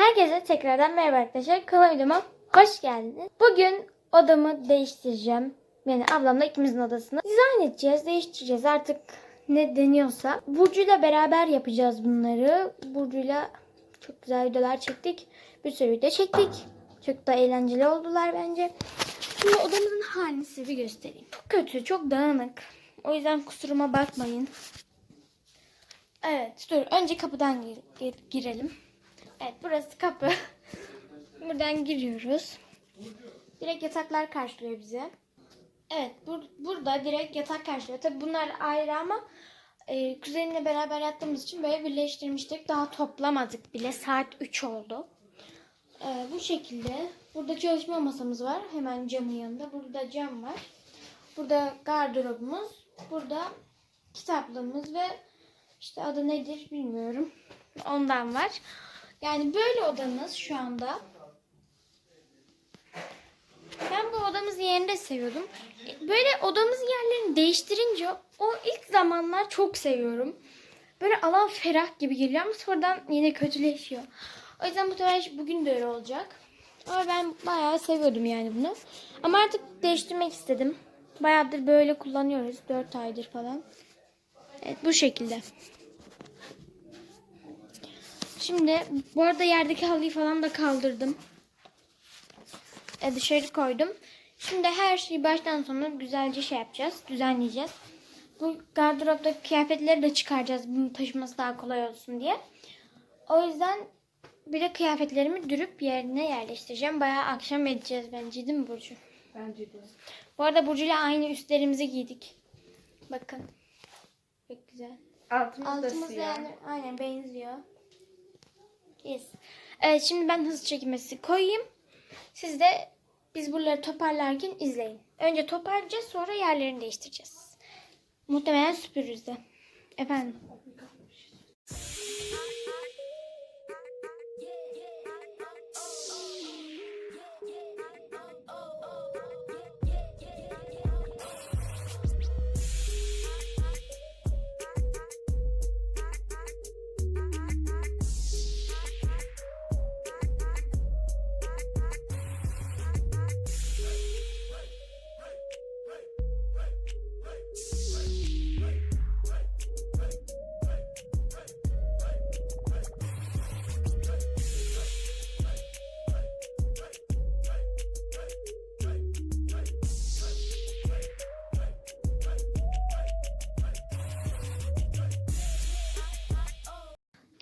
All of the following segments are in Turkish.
Herkese tekrardan merhaba arkadaşlar. Kanalıma videoma hoş geldiniz. Bugün odamı değiştireceğim. Yani ablamla ikimizin odasını dizayn edeceğiz, değiştireceğiz artık ne deniyorsa. Burcu'yla beraber yapacağız bunları. Burcu'yla çok güzel videolar çektik. Bir sürü video çektik. Çok da eğlenceli oldular bence. Şimdi odamızın halini size bir göstereyim. Çok kötü, çok dağınık. O yüzden kusuruma bakmayın. Evet, dur. Önce kapıdan gir- girelim. Evet, burası kapı. Buradan giriyoruz. Direkt yataklar karşılıyor bize. Evet, bur- burada direkt yatak karşılıyor. Tabi bunlar ayrı ama e, kuzenimle beraber yattığımız için böyle birleştirmiştik. Daha toplamadık bile. Saat 3 oldu. E, bu şekilde. Burada çalışma masamız var. Hemen camın yanında. Burada cam var. Burada gardırobumuz. Burada kitaplığımız ve işte adı nedir bilmiyorum. Ondan var. Yani böyle odamız şu anda. Ben bu odamızın yerini de seviyordum. Böyle odamızın yerlerini değiştirince o ilk zamanlar çok seviyorum. Böyle alan ferah gibi geliyor ama sonradan yine kötüleşiyor. O yüzden muhtemelen bugün de öyle olacak. Ama ben bayağı seviyordum yani bunu. Ama artık değiştirmek istedim. Bayağıdır böyle kullanıyoruz. 4 aydır falan. Evet bu şekilde. Şimdi bu arada yerdeki halıyı falan da kaldırdım. E, dışarı koydum. Şimdi her şeyi baştan sona güzelce şey yapacağız. Düzenleyeceğiz. Bu gardıroptaki kıyafetleri de çıkaracağız. Bunu taşıması daha kolay olsun diye. O yüzden bir de kıyafetlerimi dürüp yerine yerleştireceğim. Bayağı akşam edeceğiz bence değil mi Burcu? Bence de. Bu arada Burcu ile aynı üstlerimizi giydik. Bakın. Çok güzel. Altımız, da Altımız siyah. yani aynen benziyor. Yes. Evet şimdi ben hızlı çekmesi koyayım. Siz de biz buraları toparlarken izleyin. Önce toparlayacağız sonra yerlerini değiştireceğiz. Muhtemelen süpürürüz de. Efendim.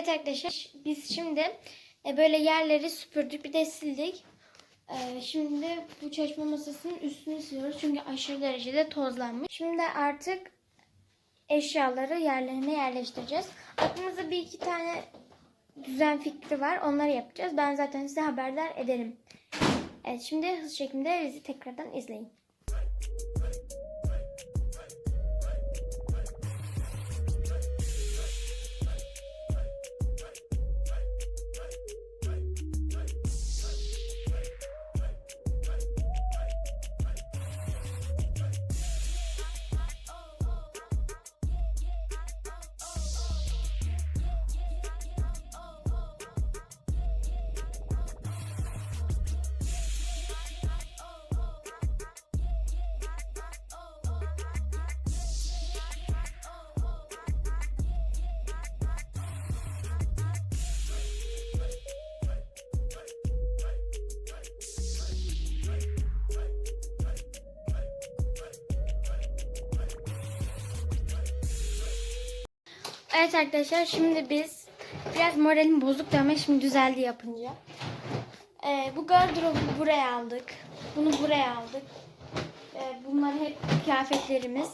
Evet arkadaşlar biz şimdi e, böyle yerleri süpürdük bir de sildik. E, Şimdi bu çalışma masasının üstünü siliyoruz çünkü aşırı derecede tozlanmış. Şimdi artık eşyaları yerlerine yerleştireceğiz. Aklımızda bir iki tane düzen fikri var. Onları yapacağız. Ben zaten size haberdar ederim. Evet şimdi hızlı şekilde bizi tekrardan izleyin. Evet arkadaşlar şimdi biz biraz moralim bozuktu ama şimdi düzeldi yapınca. Ee, bu gardırobu buraya aldık. Bunu buraya aldık. Ee, bunlar hep kıyafetlerimiz.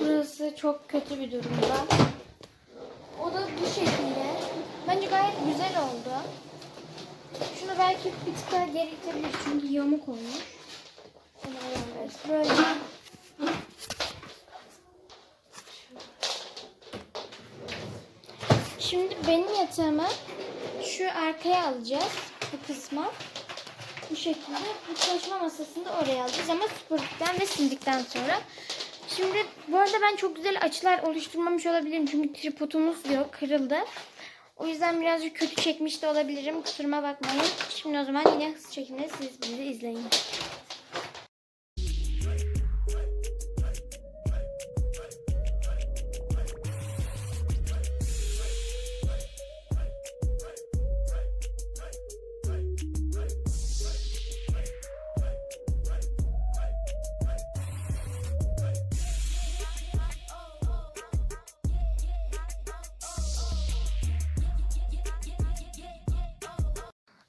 Burası çok kötü bir durumda. O da bu şekilde. Bence gayet güzel oldu. Şunu belki bir tık daha geri itebiliriz çünkü yamuk olmuş. Evet, böyle. Şimdi benim yatağımı şu arkaya alacağız. Bu kısma. Bu şekilde. Bu çalışma masasını da oraya alacağız ama süpürdükten ve sildikten sonra. Şimdi bu arada ben çok güzel açılar oluşturmamış olabilirim. Çünkü tripodumuz yok. Kırıldı. O yüzden birazcık kötü çekmiş de olabilirim. Kusuruma bakmayın. Şimdi o zaman yine hızlı çekimde siz bizi izleyin.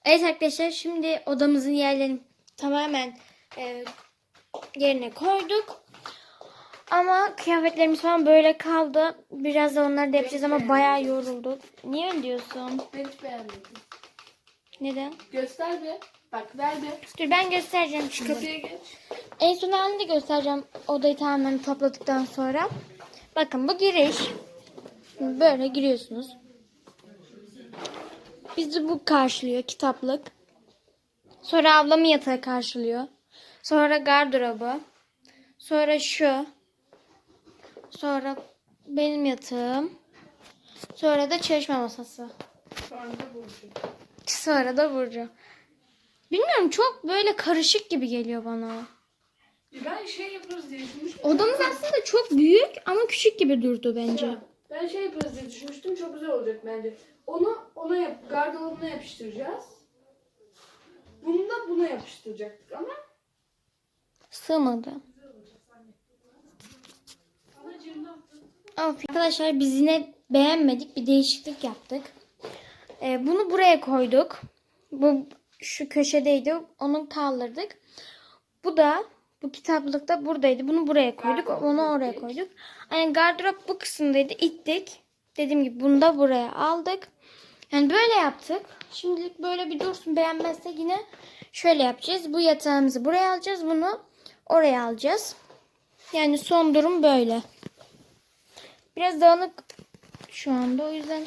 Evet arkadaşlar şimdi odamızın yerlerini tamamen e, yerine koyduk. Ama kıyafetlerimiz falan böyle kaldı. Biraz da onları da yapacağız ama bayağı yorulduk. Niye öyle diyorsun? Ben hiç beğenmedim. Neden? Göster bir. Bak ver bir. Dur ben göstereceğim şimdi. Kapıya geç. En son halini de göstereceğim odayı tamamen topladıktan sonra. Bakın bu giriş. Böyle giriyorsunuz. Bizi bu karşılıyor kitaplık. Sonra ablamın yatağı karşılıyor. Sonra gardırobu. Sonra şu. Sonra benim yatağım. Sonra da çalışma masası. Sonra da Burcu. Sonra da Burcu. Bilmiyorum çok böyle karışık gibi geliyor bana. Ben şey yaparız diye düşünmüştüm. Odamız aslında çok büyük ama küçük gibi durdu bence. Ben şey yaparız diye düşünmüştüm. Çok güzel olacak bence. Onu ona yap, gardırobuna yapıştıracağız. Bunu da buna yapıştıracaktık ama Sığmadı. Of, arkadaşlar biz yine beğenmedik. Bir değişiklik yaptık. Ee, bunu buraya koyduk. Bu şu köşedeydi. Onu kaldırdık. Bu da bu kitaplık da buradaydı. Bunu buraya koyduk. Gardırop Onu oraya koyduk. Yani gardırop bu kısımdaydı. İttik. Dediğim gibi bunu da buraya aldık. Yani böyle yaptık. Şimdilik böyle bir dursun. Beğenmezsek yine şöyle yapacağız. Bu yatağımızı buraya alacağız. Bunu oraya alacağız. Yani son durum böyle. Biraz dağınık şu anda. O yüzden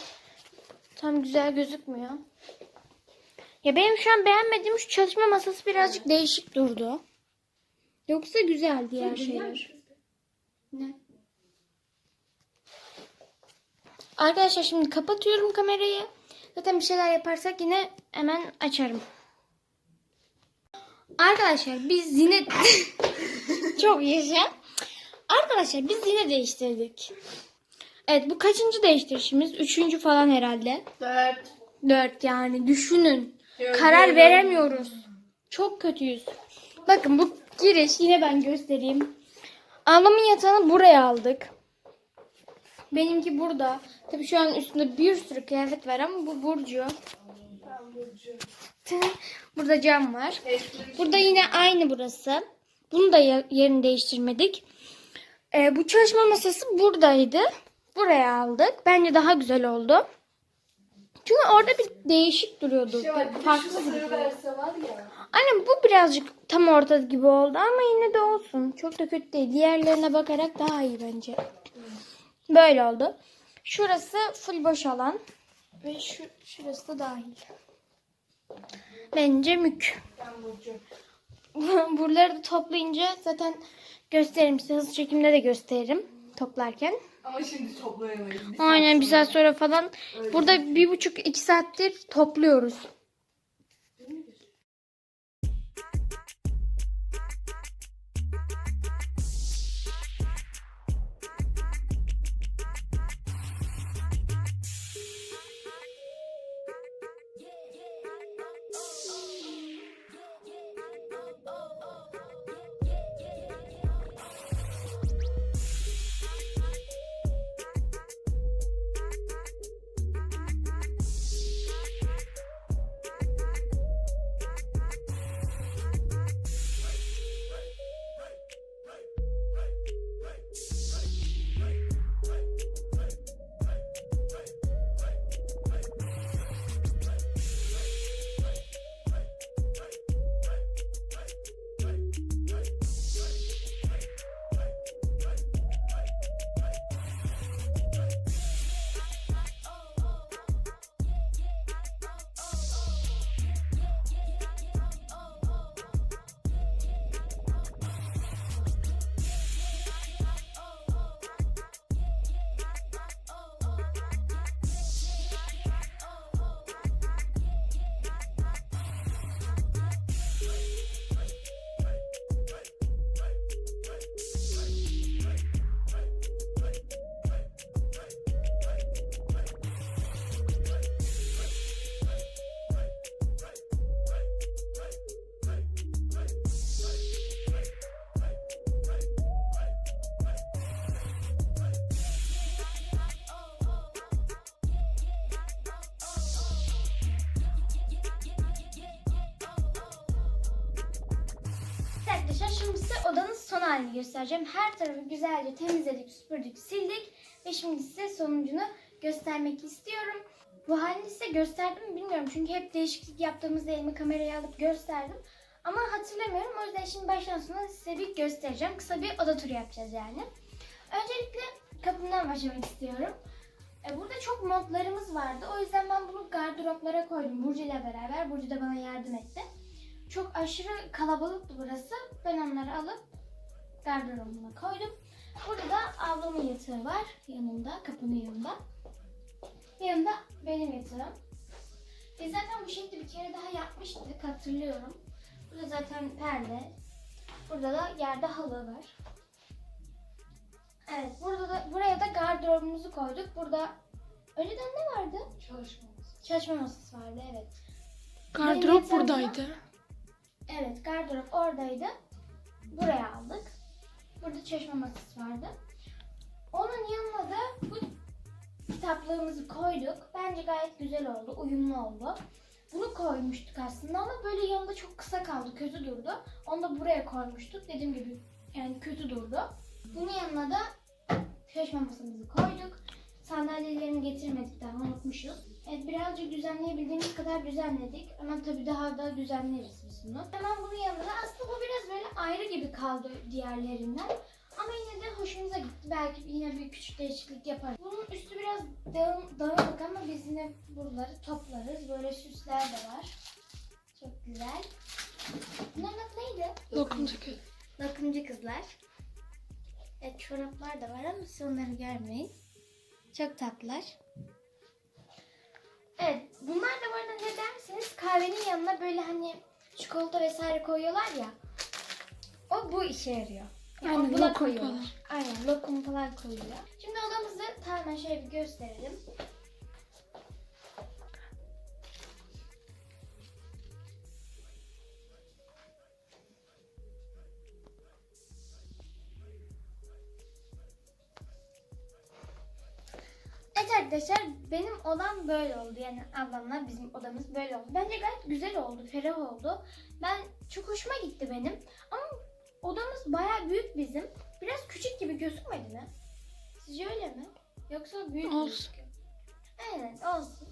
tam güzel gözükmüyor. Ya benim şu an beğenmediğim şu çalışma masası birazcık değişik durdu. Yoksa güzel diğer şeyler. Ne? Arkadaşlar şimdi kapatıyorum kamerayı. Zaten bir şeyler yaparsak yine hemen açarım. Arkadaşlar biz yine çok yaşa. Arkadaşlar biz yine değiştirdik. Evet bu kaçıncı değiştirişimiz? Üçüncü falan herhalde. dört. Dört yani düşünün. Yok, Karar veremiyoruz. Çok kötüyüz. Bakın bu giriş yine ben göstereyim. Ablamın yatağını buraya aldık. Benimki burada. Tabii şu an üstünde bir sürü kıyafet var ama bu Burcu. Burada cam var. Burada yine aynı burası. Bunu da yerini değiştirmedik. Ee, bu çalışma masası buradaydı. Buraya aldık. Bence daha güzel oldu. Çünkü orada bir değişik duruyordu. Şey var, bir Farklı sarı verse var ya. Aynen bu birazcık tam orta gibi oldu ama yine de olsun. Çok da kötü değil. Diğerlerine bakarak daha iyi bence. Böyle oldu. Şurası full boş alan. Ve şu, şurası da dahil. Bence mük. Ben Burcu. Buraları da toplayınca zaten gösteririm size. Hızlı çekimde de gösteririm toplarken. Ama şimdi toplayamayız. Bir Aynen bir saat sonra falan. Öyle. Burada bir buçuk iki saattir topluyoruz. Şimdi size odanın son halini göstereceğim. Her tarafı güzelce temizledik, süpürdük, sildik. Ve şimdi size sonucunu göstermek istiyorum. Bu halini size gösterdim mi bilmiyorum. Çünkü hep değişiklik yaptığımızda elime kamerayı alıp gösterdim. Ama hatırlamıyorum. O yüzden şimdi baştan sona size bir göstereceğim. Kısa bir oda turu yapacağız yani. Öncelikle kapımdan başlamak istiyorum. E, Burada çok montlarımız vardı. O yüzden ben bunu gardıroplara koydum Burcu ile beraber. Burcu da bana yardım etti. Çok aşırı kalabalıktı burası. Ben onları alıp gardırobuma koydum. Burada da ablamın yatağı var yanımda, kapının yanında. Yanında benim yatağım. Biz zaten bu şekilde bir kere daha yapmıştık hatırlıyorum. Burada zaten perde. Burada da yerde halı var. Evet, burada da buraya da gardırobumuzu koyduk. Burada önceden ne vardı? Çalışmamız. Çalışma masası vardı, evet. Gardırop Benim yatağımda- buradaydı. Evet, gardırop oradaydı. Buraya aldık. Burada çalışma masası vardı. Onun yanına da bu kitaplığımızı koyduk. Bence gayet güzel oldu, uyumlu oldu. Bunu koymuştuk aslında ama böyle yanında çok kısa kaldı, kötü durdu. Onu da buraya koymuştuk. Dediğim gibi yani kötü durdu. Bunun yanına da çalışma masamızı koyduk. Sandalyelerini getirmedik daha unutmuşuz. Evet birazcık düzenleyebildiğimiz kadar düzenledik. Ama tabii daha da düzenleriz biz bunu. Hemen bunun yanında aslında bu biraz böyle ayrı gibi kaldı diğerlerinden. Ama yine de hoşumuza gitti. Belki yine bir küçük değişiklik yaparız. Bunun üstü biraz dağın, dağınık ama biz yine buraları toplarız. Böyle süsler de var. Çok güzel. Bunların adı neydi? Lokumcu kız. Bakımcı kızlar. Evet çoraplar da var ama siz onları görmeyin. Çok tatlılar. Evet bunlar da bu arada ne derseniz kahvenin yanına böyle hani çikolata vesaire koyuyorlar ya. O bu işe yarıyor. Yani Aynen, buna koyuyorlar. Aynen lokum falan koyuyor. Şimdi odamızı tamamen şöyle bir gösterelim. Arkadaşlar benim odam böyle oldu. Yani ablamla bizim odamız böyle oldu. Bence gayet güzel oldu, ferah oldu. Ben çok hoşuma gitti benim. Ama odamız bayağı büyük bizim. Biraz küçük gibi gözükmedi mi? Sizce öyle mi? Yoksa büyük Olsun. gözüküyor? Evet olsun.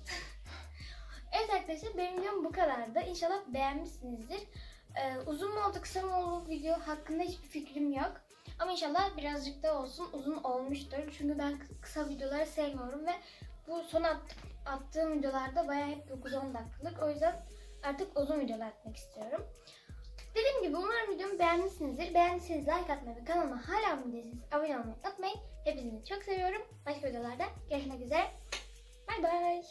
evet arkadaşlar benim videom bu kadardı. İnşallah beğenmişsinizdir. Ee, uzun mu oldu kısa mı oldu video hakkında hiçbir fikrim yok. Ama inşallah birazcık da olsun uzun olmuştur. Çünkü ben kı- kısa videoları sevmiyorum ve bu son at- attığım videolarda bayağı hep 9-10 dakikalık. O yüzden artık uzun videolar atmak istiyorum. Dediğim gibi umarım videomu beğenmişsinizdir. Beğendiyseniz like atmayı ve kanalıma hala abone değilseniz abone olmayı unutmayın. Hepinizi çok seviyorum. Başka videolarda görüşmek üzere. Bay bay.